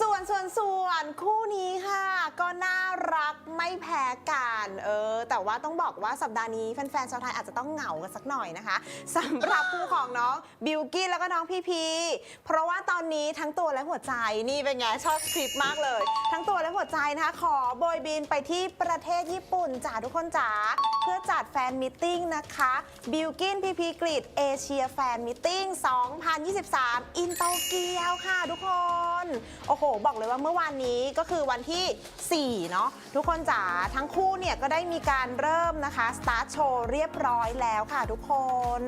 ส่วนส่วนส่วนคู่นี้ค่ะ ก็น่ารักไม่แพ้กันเออ แต่ว่าต้องบอกว่าสัปดาห์นี้แฟนๆชาวไทยอาจจะต้องเหงากันสักหน่อยนะคะสำหรับคู่ของน้องบิวกี้แล้วก็น้องพีพีเพราะว่าตอนนี้ทั้งตัวและหัวใจนี่เป็นไงชอบคลิปมากเลย ทั้งตัวและหัวใจนะคะ ขอโบยบินไปที่ประเทศญี่ปุ่นจ้าทุกคนจ๋าเพื่อจัดแฟนมิทติ้งนะคะบิวกินพีพีกรีดเอเชียแฟนมิทติ้ง2023 อินโตเกียวค่ะทุกคนโอ้โหบอกเลยว่าเมื่อวานนี้ก็คือวันที่ 4 เนาะทุกคนจ๋าทั้งคู่เนี่ยก็ได้มีการเริ่มนะคะสตาร์ทโชว์เรียบร้อยแล้วค่ะทุกคน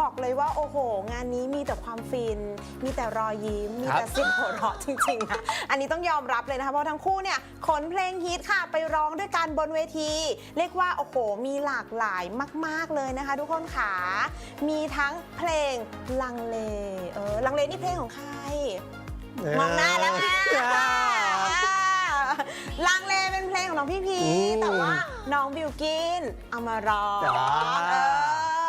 บอกเลยว่าโอ้โห งานนี้มีแต่ความฟิน มีแต่รอยยิ้ม มีแต่เสียงหัวเราะจริงๆนะอันนี้ต้องยอมรับเลยนะคะเพราะทั้งคู่เนี่ยขนเพลงฮิตค่ะไปร้องด้วยกันบนเวที เรียกว่าโอ้โห มีหลากหลายมาก ๆเลยนะคะ ทุกคนค่ะมีทั้งเพลงลังเลเออลังเลนี่เพลงของใคร มองหน้าแล้วค่ะอ่าลังเลเป็นเพลงของน้องพี่พีอืมแต่ว่าน้องบิวกินเอามาร้องจ้าเอ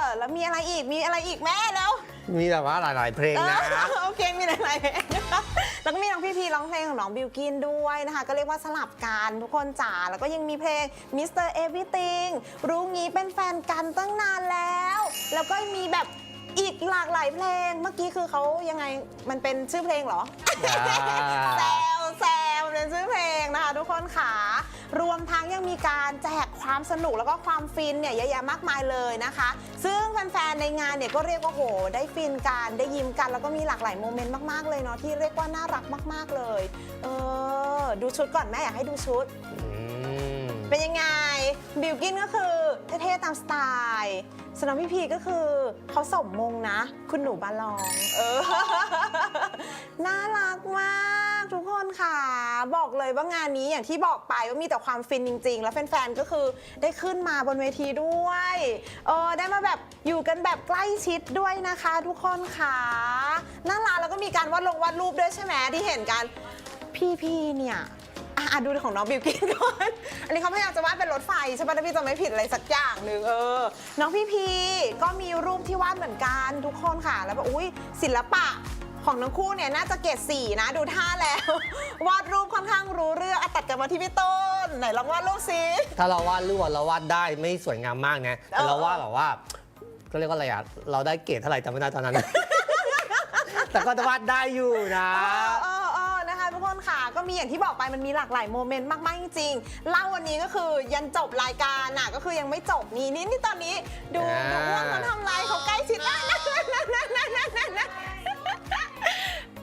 อแล้วมีอะไรอีกมีอะไรอีกแม่แล้วมีแบบว่าหลาย ๆ เพลงนะเออโอเคมีหลายๆเพลงนะคะแล้วก็มีน้องพี่พีร้องเพลงของน้องบิวกินด้วยนะคะ ก็เรียกว่าสลับกันทุกคนจ๋าแล้วก็ยังมีเพลง Mr. Everything รู้งี้เป็นแฟนกันตั้งนานแล้ว แล้วก็มีแบบ อีกหลากหลายเพลง เมื่อกี้คือเขายังไงมันเป็นชื่อเพลงเหรอ แซวแซวเป็นชื่อเพลงนะคะทุกคนค่ะ รวมทั้งยังมีการแจกความสนุกแล้วก็ความฟินเนี่ยเยอะแยะมากมายเลยนะคะ ซึ่งแฟนๆในงานเนี่ยก็เรียกว่าโห ได้ฟินกันได้ยิ้มกัน แล้วก็มีหลากหลายโมเมนต์มากๆเลยเนาะที่เรียกว่าน่ารักมาก ๆเลย เออ ดูชุดก่อนแม่อยากให้ดูชุดอืมเป็นยังไงบิวกินก็คือเท่ๆตามสไตล์ สำหรับพี่พีก็คือเขาสมมงนะ คุณหนูบาลอง เออ น่ารักมากทุกคนค่ะ บอกเลยว่างานนี้อย่างที่บอกไปว่ามีแต่ความฟินจริง ๆ แล้วแฟนๆก็คือได้ขึ้นมาบนเวทีด้วยเออได้มาแบบอยู่กันแบบใกล้ชิดด้วยนะคะ ทุกคนค่ะน่ารักแล้วก็มีการวาดลงวาดรูปด้วยใช่ไหมที่เห็นกันพี่พีเนี่ย อะอะดูของน้องบิวกินก่อน อันนี้เขาพยายามจะวาดเป็นรถไฟใช่ปะถ้าพี่จะไม่ผิดอะไรสักอย่างหนึ่งเออ น้องพี่พีก็มีรูปที่วาดเหมือนกันทุกคนค่ะ แล้วแบบอุ้ยศิลปะของทั้งคู่เนี่ยน่าจะเกรดสี่นะดูท่าแล้ว วาดรูปค่อนข้างรู้เรื่องอะตัดกันมาที่พี่ต้น ไหนลองวาดรูปสิ ถ้าเราวาดรูปอะเราวาดได้ไม่สวยงามมากนะแต่เออเราวาดแบบว่าก็เรียกว่าอะไรอะเราได้เกรดเท่าไหร่จำไม่ได้ตอนนั้น แต่ก็จะวาดได้อยู่นะ เออเออเออนะคะทุ ก็มีอย่างที่บอกไปมันมีหลากหลายโมเมนต์มากๆจริงๆเล่าวันนี้ก็คือยันจบรายการน่ะก็คือยังไม่จบนี่นี่นี่ตอนนี้ดูดูว่าเขาทำไรเขาใกล้ชิดแล้ว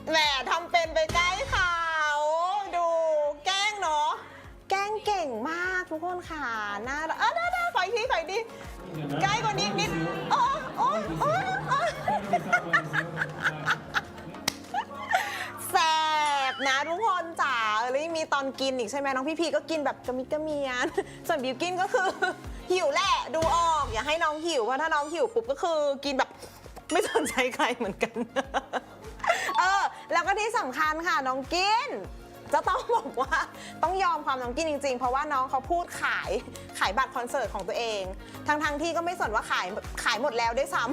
แหมทำเป็นไปใกล้เขาดูแกล้งเนาะแกล้งเก่งมากทุกคนค่ะน่าเออได้ได้ขออีกทีขออีกทีใกล้กว่านี้นิดโอ้โอ้โอ้ อนกินอีกใช่ไหมน้องพี่พีก็กินแบบกระมิดกระเมียน ส่วนบิวกินก็คือ หิวแหละดูออก อย่าให้น้องหิวเพราะถ้าน้องหิวปุ๊บก็คือกินแบบไม่สนใจใครเหมือนกัน เออ แล้วก็ที่สำคัญค่ะน้องกิน จะต้องบอกว่าต้องยอมความน้องกินจริง ๆ เพราะว่าน้องเขาพูดขายขายบัตรคอนเสิร์ตของตัวเอง ทั้งๆที่ก็ไม่สนว่าขายขายหมดแล้วด้วยซ้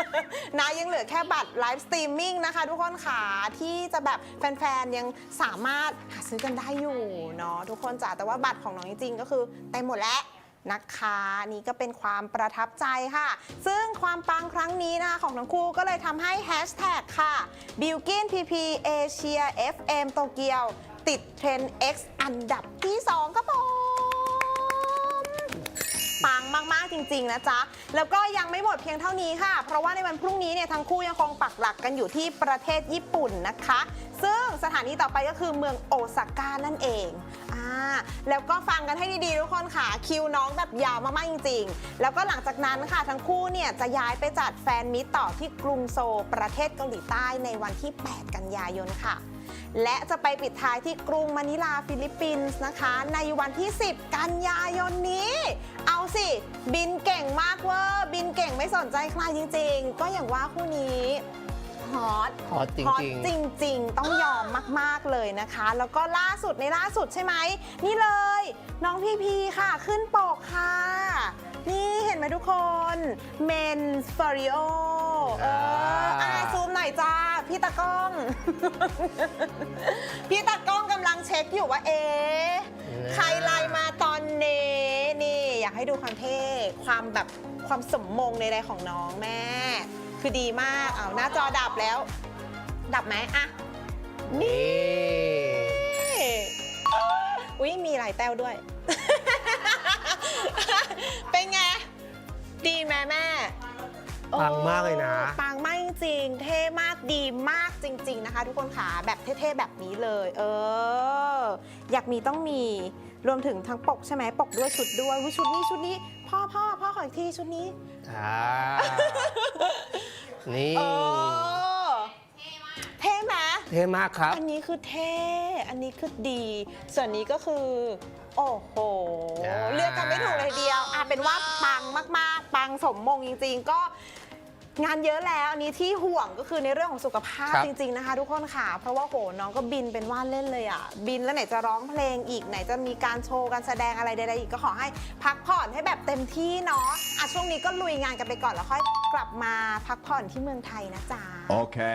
ำ นะยังเหลือแค่บัตรไลฟ์สตรีมมิ่งนะคะ ทุกคนค่ะที่จะแบบแฟนๆ ยังสามารถหาซื้อกันได้อยู่เนาะทุกคนจ๋าแต่ว่าบัตรของน้องจริงๆ ก็คือเต็มหมดแล้วนะคะนี่ก็เป็นความประทับใจค่ะ ซึ่งความปังครั้งนี้นะคะของทั้งคู่ก็เลยทำให้แฮชแท็กค่ะ b i l k i n PP Asia FM โตเกียว ติดเทรนด์ X อันดับที่ 2 ครับผม ปังมาก ๆ จริง ๆ นะจ๊ะ แล้วก็ยังไม่หมดเพียงเท่านี้ค่ะ เพราะว่าในวันพรุ่งนี้เนี่ยทั้งคู่ยังคงปักหลักกันอยู่ที่ประเทศญี่ปุ่นนะคะ สถานีต่อไปก็คือเมืองโอซาก้านั่นเองอ่าแล้วก็ฟังกันให้ดีๆทุกคนค่ะคิวน้องแบบยาวมากๆจริงๆ แล้วก็หลังจากนั้นค่ะทั้งคู่เนี่ยจะย้ายไปจัดแฟนมิตรต่อที่กรุงโซลประเทศเกาหลีใต้ในวันที่ 8 กันยายนค่ะ และจะไปปิดท้ายที่กรุงมะนิลาฟิลิปปินส์นะคะ ในวันที่ 10 กันยายนนี้ เอาสิ บินเก่งมากเวอร์บินเก่งไม่สนใจใครจริง ๆ ก็อย่างว่าคู่นี้ ฮอตฮอตจฮอตริงจริง ๆ ต้องยอมมากๆเลยนะคะ แล้วก็ล่าสุดในล่าสุดใช่ไหม นี่เลย น้องพี่พีค่ะ ขึ้นปกค่ะ นี่เห็นไหมทุกคน Men f a r i o เอออ่าซูมหน่อยจ้า พี่ตากล้อง พี่ตากล้องช็คอยู่ว่าเอ๊ะใครไลน์มาตอนนี้นี่ อยากให้ดูความเท่ ความแบบความสมมงในใดๆของน้องแม่ คือดีมากเอาหน้าจอดับแล้ว ดับไหมอะนี่ อุ้ยมีลายแต้วด้วย เป็นไง ดีไหมแม่ปังมากเลยนะออปังมากจริงๆเท่มากดีมากจริง ๆ นะคะ ทุกคนขาแบบเท่ๆแบบนี้เลย เออ อยากมีต้องมีรวมถึงทั้งปกใช่ไหมปกด้วยชุดด้วยอุ๊ยชุดนี้ชุดนี้ พ่อพ่อพ่อขออีกทีชุดนี้อ่า นี่ เออเท่ไหมเท่มากครับ อันนี้คือเท่ อันนี้คือดี ส่วนนี้ก็คือ โอ้โห จ้า เลือกกันไม่ถูกเลยเดียวอะเป็นว่าปังมากๆ ปังสมมงจริง ๆ ก็ งานเยอะแล้วอันนี้ที่ห่วงก็คือในเรื่องของสุขภาพครับ จริง ๆนะคะ ทุกคนค่ะ เพราะว่าโหน้องก็บินเป็นว่านเล่นเลยอะ บินแล้วไหนจะร้องเพลงอีกไหนจะมีการโชว์การแสดงอะไรใดๆอีกก็ขอให้พักผ่อนให้แบบเต็มที่เนาะอะช่วงนี้ก็ลุยงานกันไปก่อนแล้วค่อยกลับมาพักผ่อนที่เมืองไทยนะจ๊ะ Okay.